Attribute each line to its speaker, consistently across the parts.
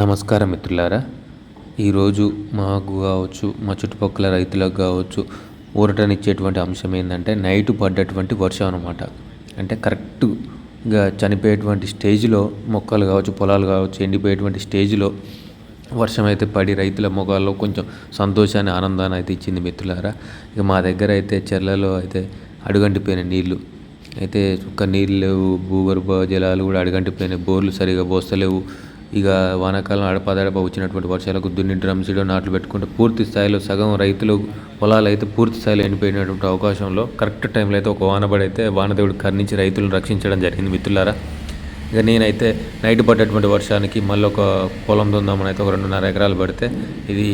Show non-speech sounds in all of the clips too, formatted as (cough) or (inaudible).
Speaker 1: నమస్కారం మిత్రులారా. ఈరోజు మాకు కావచ్చు మా చుట్టుపక్కల రైతులకు కావచ్చు ఊరటనిచ్చేటువంటి అంశం ఏంటంటే నైట్ పడ్డటువంటి వర్షం అనమాట అంటే కరెక్ట్గా చనిపోయేటువంటి స్టేజ్లో మొక్కలు కావచ్చు పొలాలు కావచ్చు ఎండిపోయేటువంటి స్టేజ్లో వర్షం అయితే పడి రైతుల మొగాల్లో కొంచెం సంతోషాన్ని ఆనందాన్ని అయితే ఇచ్చింది మిత్రులారా. ఇక మా దగ్గర అయితే చెర్లలో అయితే అడుగంటిపోయిన నీళ్ళు అయితే ఒక్క నీళ్ళు లేవు భూగర్భ జలాలు కూడా అడుగంటిపోయినాయి. బోర్లు సరిగా పోస్తలేవు ఇక వానాకాలం అడపాదడప వచ్చినటువంటి వర్షాలకు దున్ని డ్రమ్స్ నాట్లు పెట్టుకుంటే పూర్తి స్థాయిలో సగం రైతులు పొలాలు అయితే పూర్తి స్థాయిలో ఎండిపోయినటువంటి అవకాశంలో కరెక్ట్ టైంలో అయితే ఒక వాన పడైతే వానదేవుడు కర్ణించి రైతులను రక్షించడం జరిగింది మిత్రులారా. ఇక నేనైతే నైట్ పడ్డటువంటి వర్షానికి మళ్ళీ ఒక పొలం దొందామని అయితే ఒక రెండున్నర ఎకరాలు పడితే ఇది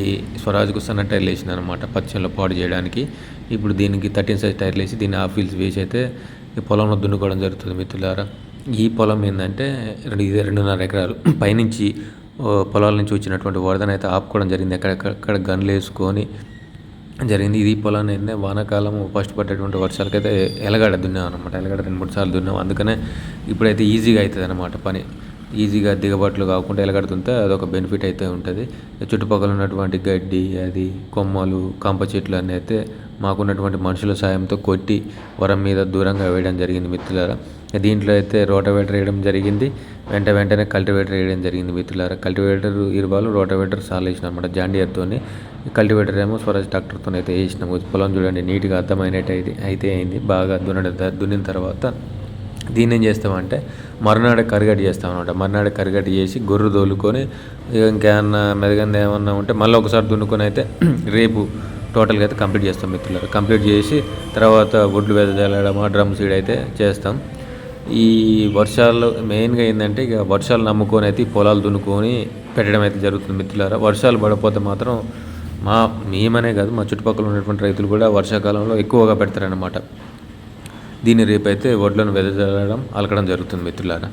Speaker 1: స్వరాజ్కు సన్న టైర్లు వేసిన అనమాట పచ్చళ్ళు పాడు చేయడానికి. ఇప్పుడు దీనికి థర్టీన్ సైజ్ టైర్లు వేసి దీన్ని హాఫ్ వీల్స్ వేసి అయితే ఈ పొలంలో దున్నుకోవడం జరుగుతుంది మిత్రులారా. ఈ పొలం ఏంటంటే రెండు ఇది రెండున్నర ఎకరాలు. పైనుంచి పొలాల నుంచి వచ్చినటువంటి వరదను అయితే ఆపుకోవడం జరిగింది. ఎక్కడెక్కడ గన్లు వేసుకొని జరిగింది. ఇది పొలాన్ని ఏంటంటే వానాకాలం ఫస్ట్ పడ్డటువంటి వర్షాలకైతే ఎలగడ దున్నాం అనమాట ఎలగడ రెండు మూడు సార్లు దున్నాం. అందుకనే ఇప్పుడైతే ఈజీగా అవుతుంది అనమాట పని. ఈజీగా దిగబాట్లు కాకుండా ఎలగడుతుంటే అది అదొక బెనిఫిట్ అయితే ఉంటుంది. చుట్టుపక్కల ఉన్నటువంటి గడ్డి అది కొమ్మలు కంప చెట్లు అన్నీ అయితే మాకున్నటువంటి మనుషుల సాయంతో కొట్టి వరం మీద దూరంగా వేయడం జరిగింది మిత్రులారా. దీంట్లో అయితే రోటవేటర్ వేయడం జరిగింది. వెంట వెంటనే కల్టివేటర్ వేయడం జరిగింది మిత్రులారా. కల్టివేటర్ ఇరువాలు రోటవేటర్ సాల్ వేసిన అనమాట జాండియర్తో కల్టివేటర్ ఏమో స్వరాజ్ ట్రాక్టర్తో అయితే వేసినాము పొలం చూడండి నీట్గా అర్థమైనట్టు అయితే అయితే అయింది. బాగా దున్నడం దున్నిన తర్వాత దీన్ని ఏం చేస్తామంటే మరునాడు కరిగడి చేస్తాం అనమాట మరునాడు కరిగడ్డి చేసి గొర్రు తోలుకొని ఇంకేమన్నా మెదగంది ఏమన్నా ఉంటే మళ్ళీ ఒకసారి దున్నుకొని అయితే (clears throat) రేపు టోటల్గా అయితే కంప్లీట్ చేస్తాం మిత్రులారు. కంప్లీట్ చేసి తర్వాత వడ్లు వెదజల్లడం డ్రమ్ సీడ్ అయితే చేస్తాం. ఈ వర్షాలు మెయిన్గా ఏంటంటే ఇక వర్షాలు నమ్ముకొని అయితే పొలాలు దున్నుకొని పెట్టడం అయితే జరుగుతుంది మిత్రులారా. వర్షాలు పడకపోతే మాత్రం మా మేమనే కాదు మా చుట్టుపక్కల ఉన్నటువంటి రైతులు కూడా వర్షాకాలంలో ఎక్కువగా పెడతారనమాట దీన్ని రేపైతే వడ్లను వెదజల్లడం అలకడం జరుగుతుంది మిత్రులారా.